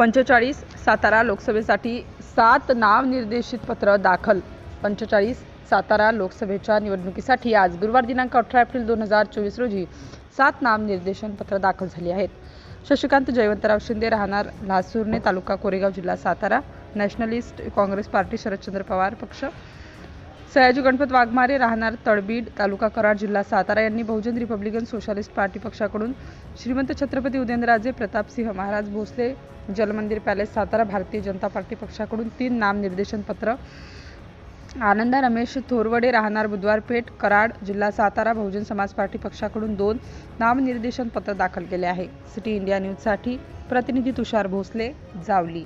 पंचेचाळीस सातारा लोकसभेसाठी सात नामनिर्देशित पत्र दाखल. पंचेचाळीस सातारा लोकसभेच्या निवडणुकीसाठी आज गुरुवार दिनांक अठरा एप्रिल दोन हजार चोवीस रोजी सात नामनिर्देशन पत्र दाखल झाली आहेत. शशिकांत जयवंतराव शिंदे राहणार लासूरने तालुका कोरेगाव जिल्हा Satara Nationalist Congress Party Sharadchandra Pawar पक्ष सयाजी गणपत वाघमारे राहणार तळबीड तालुका कराड जिल्हा सातारा यांनी बहुजन रिपब्लिकन सोशालिस्ट पार्टी पक्षाकडून श्रीमंत छत्रपती उदयनराजे प्रतापसिंह महाराज भोसले जलमंदिर पॅलेस सातारा भारतीय जनता पार्टी पक्षाकडून तीन नामनिर्देशन पत्र. आनंदा रमेश थोरवडे राहणार बुधवार पेठ कराड जिल्हा सातारा बहुजन समाज पार्टी पक्षाकडून दोन नामनिर्देशन पत्र दाखल केले आहे. सिटी इंडिया न्यूजसाठी प्रतिनिधी तुषार भोसले जावली.